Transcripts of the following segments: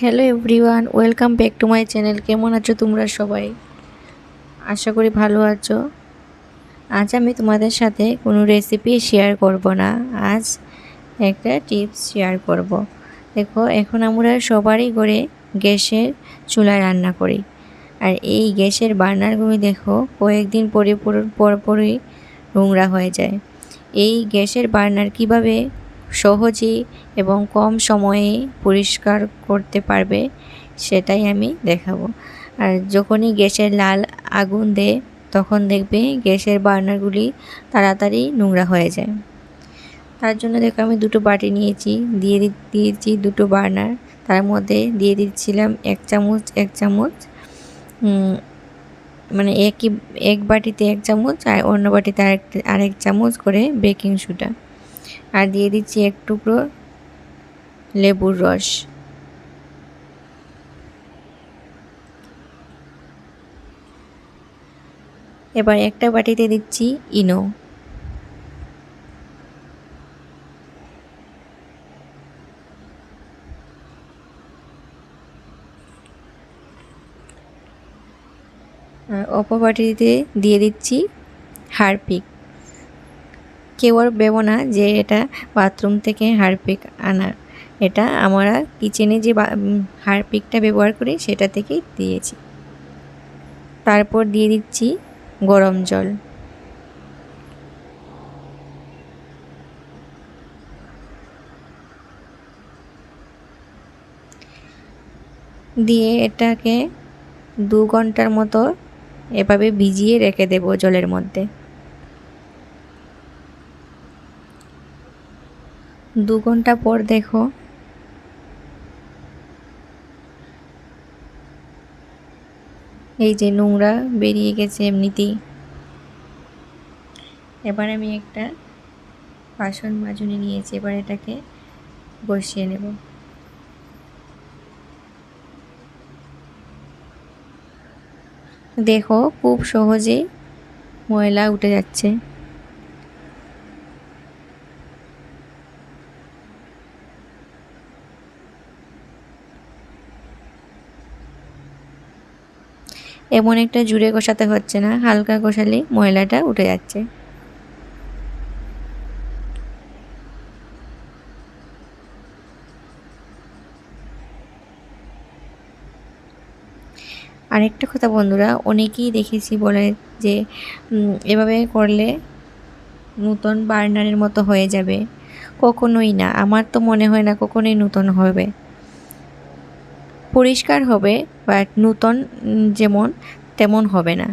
Hello everyone, welcome back to my channel. কেমন আছো তোমরা সবাই? আশা করি ভালো আছো। আজ আমি তোমাদের সাথে কোনো রেসিপি শেয়ার করব না। আজ একটা টিপস শেয়ার করব। দেখো, এখন আমরা সবারই করে গ্যাসের চুলায় রান্না করি। আর এই গ্যাসের বার্নারগুলি দেখো, কয়েকদিন পরে, পরপরই নোংরা হয়ে যায়। এই গ্যাসের বার্নার কীভাবে সহজেই এবং কম সময়ে পরিষ্কার করতে পারবে, সেটাই আমি দেখাবো। আর যখনই গ্যাসের লাল আগুন দেয় তখন দেখবে গ্যাসের বার্নারগুলি তাড়াতাড়ি নোংরা হয়ে যায়। তার জন্য দেখো আমি দুটো বাটি নিয়েছি, দিয়ে দিয়েছি দুটো বার্নার। তার মধ্যে দিয়ে দিচ্ছিলাম এক চামচ এক চামচ মানে একই, এক বাটিতে এক চামচ আর অন্য বাটিতে আরেক আরেক চামচ করে বেকিং সোডা। আর দিয়ে দিচ্ছি এক টুকরো লেবুর রস। এবার একটা বাটিতে দিচ্ছি ইনো। অপর বাটিতে দিয়ে দিচ্ছি হারপিক। কেউ আর ভেবো না যে এটা বাথরুম থেকে হারপিক আনা এটা আমরা কিচেনে যে হারপিকটা ব্যবহার করি সেটা থেকেই দিয়েছি। তারপর দিয়ে দিচ্ছি গরম জল। দিয়ে এটাকে দু ঘণ্টার মতো এভাবে ভিজিয়ে রেখে দেবো জলের মধ্যে। দু ঘণ্টা পর দেখো। এই যে নোংরা বেরিয়ে গেছে এমনিতেই। এবার আমি একটা বাসন মাজুনি নিয়েছি, এবার এটাকে বসিয়ে নেব। দেখো, খুব সহজেই ময়লা উঠে যাচ্ছে। এমন একটা জুড়ে কষাতে হচ্ছে না, হালকা কষালে ময়লাটা উঠে যাচ্ছে। আরেকটা কথা বন্ধুরা, অনেকেই দেখেছি বলে যে এভাবে করলে নূতন বার্নারের মতো হয়ে যাবে। কখনোই না, আমার তো মনে হয় না কখনোই নূতন হবে। পরিষ্কার হবে বাট নূতন যেমন, তেমন হবে না।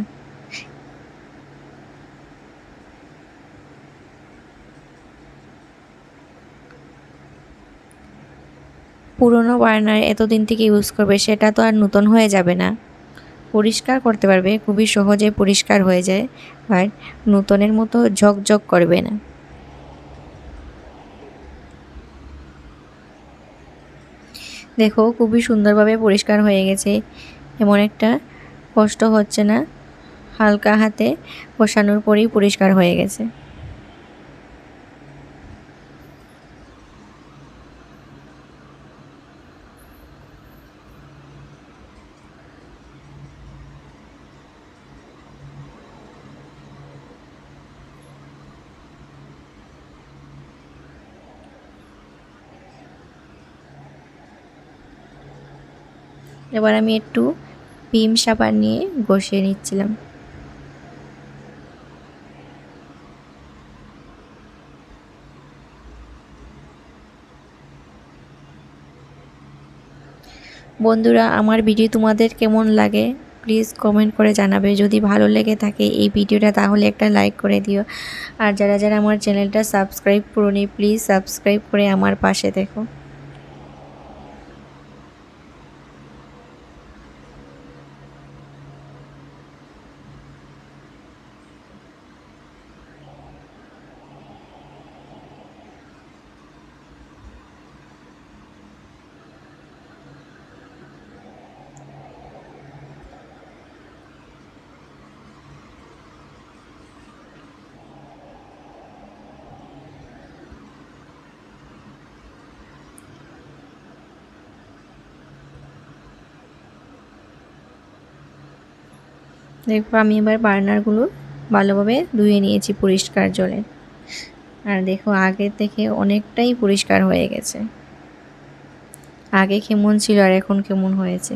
পুরনো বার্নার এতদিন থেকে ইউজ করবে, সেটা তো আর নূতন হয়ে যাবে না। পরিষ্কার করতে পারবে, খুবই সহজে পরিষ্কার হয়ে যায়, আর নূতনের মতো ঝকঝক করবে না। দেখো, খুবই সুন্দরভাবে পরিষ্কার হয়ে গেছে। এমন একটা কষ্ট হচ্ছে না। হালকা হাতে বসানোর পরেই পরিষ্কার হয়ে গেছে। এবার আমি একটু পিম সাবান নিয়ে ঘষিয়ে নিচ্ছিলাম। বন্ধুরা, আমার ভিডিও তোমাদের কেমন লাগে? প্লিজ কমেন্ট করে জানাবে। যদি ভালো লেগে থাকে এই ভিডিওটা, তাহলে একটা লাইক করে দিও। আর যারা যারা আমার চ্যানেলটা সাবস্ক্রাইব করুনি প্লিজ সাবস্ক্রাইব করে আমার পাশে দেখো। দেখো, আমি এবার বার্নারগুলো ভালোভাবে ধুয়ে নিয়েছি পরিষ্কার জলে। আর দেখো আগে থেকে অনেকটাই পরিষ্কার হয়ে গেছে। আগে কেমন ছিল আর এখন কেমন হয়েছে?